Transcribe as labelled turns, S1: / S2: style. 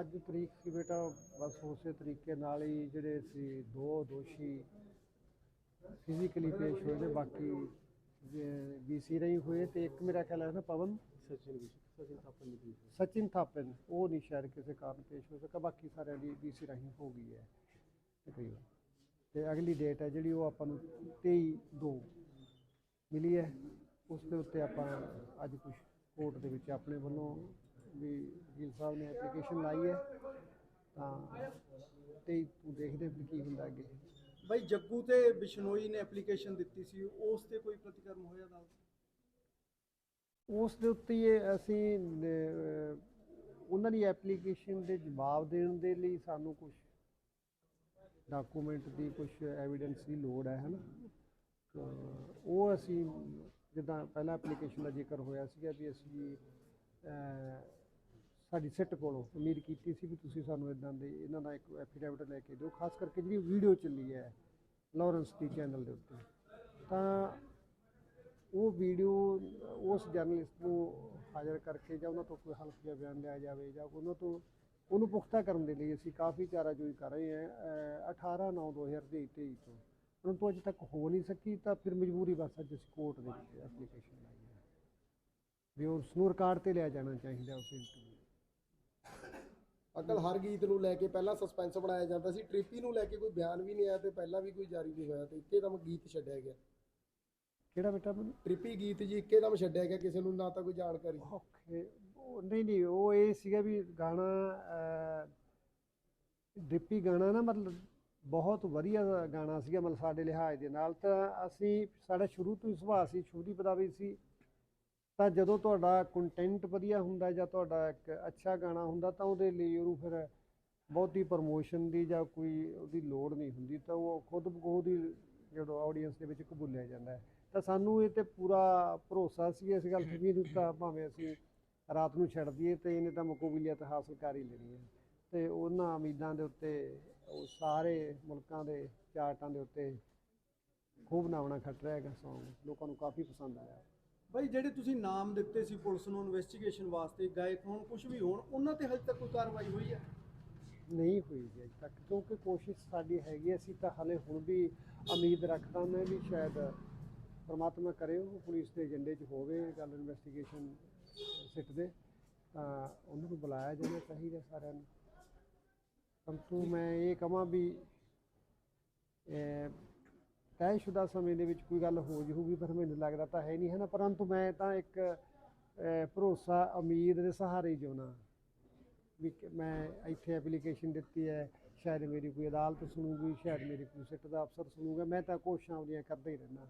S1: ਅੱਜ ਤਰੀਕ ਸੀ ਬੇਟਾ ਬਸ ਉਸੇ ਤਰੀਕੇ ਨਾਲ ਹੀ ਜਿਹੜੇ ਸੀ ਦੋ ਦੋਸ਼ੀ ਫਿਜ਼ੀਕਲੀ ਪੇਸ਼ ਹੋਏ ਨੇ ਬਾਕੀ ਬੀਸੀ ਰਹੀ ਹੋਏ ਤੇ ਇੱਕ ਮੇਰਾ ਖਿਆਲ ਹੈ ਨਾ ਪਵਨ?
S2: ਸਚਿਨ ਸਚਿਨ ਪਲੀਜ਼
S1: ਸਚਿਨ ਥਾਪਨ ਉਹ ਨਹੀਂ ਸ਼ਾਇਦ ਕਿਸੇ ਕਾਰਨ ਪੇਸ਼ ਹੋ ਸਕਾ ਬਾਕੀ ਸਾਰਿਆਂ ਦੀ ਬੀਸੀ ਰਾਹੀਂ ਹੋ ਗਈ ਹੈ। ਤਕਰੀਬਨ ਤੇ ਅਗਲੀ ਡੇਟ ਹੈ ਜਿਹੜੀ ਉਹ ਆਪਾਂ ਨੂੰ 23 2 ਮਿਲੀ ਹੈ ਉਸ ਦੇ ਉੱਤੇ ਆਪਾਂ ਅੱਜ ਕੁਝ ਕੋਰਟ ਦੇ ਵਿੱਚ ਆਪਣੇ ਵੱਲੋਂ ਵੀ ਗਿਲ ਸਾਹਿਬ ਨੇ ਐਪਲੀਕੇਸ਼ਨ ਲਾਈ ਹੈ ਤਾਂ 23 ਤੂੰ ਦੇਖਦੇ ਵੀ ਕੀ ਹੁੰਦਾ ਅੱਗੇ।
S3: ਬਾਈ ਜੱਗੂ ਤੇ ਬਿਸ਼ਨੋਈ ਨੇ ਐਪਲੀਕੇਸ਼ਨ ਦਿੱਤੀ ਸੀ ਉਸ ਤੇ ਕੋਈ ਪ੍ਰਤੀਕਰਮ ਹੋਇਆ ਨਾਲ
S1: ਉਸ ਦੇ ਉੱਤੇ ਇਹ ਅਸੀਂ ਉਹਨਾਂ ਦੀ ਐਪਲੀਕੇਸ਼ਨ ਦੇ ਜਵਾਬ ਦੇਣ ਦੇ ਲਈ ਸਾਨੂੰ ਕੁਝ ਡਾਕੂਮੈਂਟ ਦੀ ਕੁਝ ਐਵੀਡੈਂਸ ਦੀ ਲੋੜ ਹੈ ਹਨਾ? ਉਹ ਅਸੀਂ ਜਿੱਦਾਂ ਪਹਿਲਾਂ ਐਪਲੀਕੇਸ਼ਨ ਦਾ ਜ਼ਿਕਰ ਹੋਇਆ ਸੀਗਾ ਵੀ ਅਸੀਂ ਸਾਡੀ ਸਿੱਟ ਕੋਲੋਂ ਉਮੀਦ ਕੀਤੀ ਸੀ ਵੀ ਤੁਸੀਂ ਸਾਨੂੰ ਇਦਾਂ ਦੇ ਇਹਨਾਂ ਦਾ ਇੱਕ ਐਫੀਡੈਵਿਟ ਲੈ ਕੇ ਦਿਓ, ਖਾਸ ਕਰਕੇ ਜਿਹੜੀ ਵੀਡੀਓ ਚੱਲੀ ਹੈ ਲਾਰੈਂਸ ਦੀ ਚੈਨਲ ਦੇ ਉੱਤੇ। ਤਾਂ ਉਹ ਵੀਡੀਓ ਉਸ ਜਰਨਲਿਸਟ ਨੂੰ ਹਾਜ਼ਰ ਕਰਕੇ ਜਾਂ ਉਹਨਾਂ ਤੋਂ ਕੋਈ ਹਲਫ ਹਲਫੀਆ ਬਿਆਨ ਲਿਆ ਜਾਵੇ ਜਾਂ ਉਹਨਾਂ ਤੋਂ ਉਹਨੂੰ ਪੁਖਤਾ ਕਰਨ ਦੇ ਲਈ ਅਸੀਂ ਕਾਫੀ ਚਾਰਾਜੋਈ ਕਰ ਰਹੇ ਹਾਂ, ਅਹ 18 9 2023 ਤੋਂ। ਪਰੰਤੂ ਅਜੇ ਤੱਕ ਹੋ ਨਹੀਂ ਸਕੀ ਤਾਂ ਫਿਰ ਮਜਬੂਰੀ ਬਸ ਅੱਜ ਅਸੀਂ ਕੋਰਟ ਦੇ ਵਿੱਚ ਐਪਲੀਕੇਸ਼ਨ ਲਾਈ ਹੈ। ਵੀ ਉਸ ਨੂੰ ਰਿਕਾਰਡ ਤੇ ਲਿਆ ਜਾਣਾ ਚਾਹੀਦਾ ਉਸ ਇੰਟਰਵਿਊ
S4: ਅਕਲ ਹਰ ਗੀਤ ਨੂੰ ਲੈ ਕੇ ਪਹਿਲਾਂ ਸਸਪੈਂਸ ਬਣਾਇਆ ਜਾਂਦਾ ਸੀ ਟ੍ਰਿਪੀ ਨੂੰ ਲੈ ਕੇ ਕੋਈ ਬਿਆਨ ਵੀ ਨਹੀਂ ਆਇਆ ਤੇ ਪਹਿਲਾਂ ਵੀ ਕੋਈ ਜਾਰੀ ਨਹੀਂ ਹੋਇਆ ਤੇ ਇੱਕੇਦਮ ਗੀਤ ਛੱਡਿਆ ਗਿਆ।
S1: ਕਿਹੜਾ ਬੇਟਾ ਮੈਨੂੰ
S4: ਟ੍ਰਿਪੀ ਗੀਤ ਜੀ ਇੱਕੇਦਮ ਛੱਡਿਆ ਗਿਆ ਕਿਸੇ ਨੂੰ ਨਾ ਤਾਂ ਕੋਈ ਜਾਣਕਾਰੀ।
S1: ਓਕੇ ਉਹ ਨਹੀਂ ਨਹੀਂ ਉਹ ਇਹ ਸੀਗਾ ਵੀ ਗਾਣਾ ਡਿੱਪੀ ਗਾਣਾ ਨਾ ਮਤਲਬ ਬਹੁਤ ਵਧੀਆ ਗਾਣਾ ਸੀਗਾ ਮਤਲਬ ਸਾਡੇ ਲਿਹਾਜ਼ ਦੇ ਨਾਲ ਤਾਂ ਅਸੀਂ ਸਾਡਾ ਸ਼ੁਰੂ ਤੋਂ ਹੀ ਸੁਭਾਅ ਸੀ ਸ਼ੁਭਦੀ ਪਦਾਵੀ ਸੀ। ਤਾਂ ਜਦੋਂ ਤੁਹਾਡਾ ਕੰਟੈਂਟ ਵਧੀਆ ਹੁੰਦਾ ਜਾਂ ਤੁਹਾਡਾ ਇੱਕ ਅੱਛਾ ਗਾਣਾ ਹੁੰਦਾ ਤਾਂ ਉਹਦੇ ਲਈ ਉਹਨੂੰ ਫਿਰ ਬਹੁਤੀ ਪ੍ਰਮੋਸ਼ਨ ਦੀ ਜਾਂ ਕੋਈ ਉਹਦੀ ਲੋੜ ਨਹੀਂ ਹੁੰਦੀ ਤਾਂ ਉਹ ਖੁਦ ਬਖੁਦ ਦੀ ਜਦੋਂ ਆਡੀਅנס ਦੇ ਵਿੱਚ ਕਬੂਲਿਆ ਜਾਂਦਾ ਹੈ। ਤਾਂ ਸਾਨੂੰ ਇਹ ਤੇ ਪੂਰਾ ਭਰੋਸਾ ਸੀ ਇਸ ਗੱਲ ਤੇ ਵੀ ਦਿੱਤਾ ਭਾਵੇਂ ਅਸੀਂ ਰਾਤ ਨੂੰ ਛੱਡ ਦਈਏ ਤੇ ਇਹਨੇ ਤਾਂ ਮਕਬੂਲੀਅਤ ਹਾਸਲ ਕਰ ਹੀ ਲੈਣੀ ਹੈ। ਤੇ ਉਹਨਾਂ ਉਮੀਦਾਂ ਦੇ ਉੱਤੇ, ਉਹ ਸਾਰੇ ਮੁਲਕਾਂ ਦੇ ਚਾਰਟਾਂ ਦੇ ਉੱਤੇ ਖੂਬ ਨਾਵਣਾ ਖੱਟ ਰਿਹਾ ਹੈਗਾ ਸੌਂਗ ਲੋਕਾਂ ਨੂੰ ਕਾਫੀ ਪਸੰਦ ਆਇਆ।
S3: ਭਾਈ, ਜਿਹੜੇ ਤੁਸੀਂ ਨਾਮ ਦਿੱਤੇ ਸੀ ਪੁਲਿਸ ਨੂੰ ਇਨਵੈਸਟੀਗੇਸ਼ਨ ਵਾਸਤੇ, ਗਾਇਕ ਹੋਣ ਕੁਝ ਵੀ ਹੋਣ, ਉਹਨਾਂ ਤੇ ਹਜੇ ਤੱਕ ਕੋਈ ਕਾਰਵਾਈ ਹੋਈ ਹੈ?
S1: ਨਹੀਂ ਹੋਈ ਜੀ ਅਜੇ ਤੱਕ, ਕਿਉਂਕਿ ਕੋਸ਼ਿਸ਼ ਸਾਡੀ ਹੈਗੀ ਅਸੀਂ ਤਾਂ ਹਲੇ ਹੁਣ ਵੀ ਉਮੀਦ ਰੱਖਦਾ ਮੈਂ ਵੀ ਸ਼ਾਇਦ ਪਰਮਾਤਮਾ ਕਰੇ, ਉਹ ਪੁਲਿਸ ਦੇ ਏਜੰਡੇ 'ਚ ਹੋਵੇ, ਇਹ ਗੱਲ ਇਨਵੈਸਟੀਗੇਸ਼ਨ ਸਿੱਟ ਦੇ, ਤਾਂ ਉਹਨਾਂ ਨੂੰ ਬੁਲਾਇਆ ਜਾਣਾ ਚਾਹੀਦਾ ਸਾਰਿਆਂ ਨੂੰ। ਪਰੰਤੂ ਮੈਂ ਇਹ ਕਹਾਂ ਵੀ ਤੈਅਸ਼ੁਦਾ ਸਮੇਂ ਦੇ ਵਿੱਚ ਕੋਈ ਗੱਲ ਹੋ ਜਾਊਗੀ, ਪਰ ਮੈਨੂੰ ਲੱਗਦਾ ਤਾਂ ਹੈ ਨਹੀਂ ਹੈ ਨਾ ਪਰੰਤੂ ਮੈਂ ਤਾਂ ਇੱਕ ਭਰੋਸਾ ਉਮੀਦ ਦੇ ਸਹਾਰੇ ਹੀ ਜਿਉਣਾ। ਵੀ ਮੈਂ ਇੱਥੇ ਐਪਲੀਕੇਸ਼ਨ ਦਿੱਤੀ ਹੈ, ਸ਼ਾਇਦ ਮੇਰੀ ਕੋਈ ਅਦਾਲਤ ਸੁਣੂਗੀ, ਸ਼ਾਇਦ ਮੇਰੀ ਕੋਈ ਸਿੱਟ ਦਾ ਅਫਸਰ ਸੁਣੂਗਾ, ਮੈਂ ਤਾਂ ਕੋਸ਼ਿਸ਼ਾਂ ਉਹਦੀਆਂ ਕਰਦਾ ਹੀ ਰਹਿਣਾ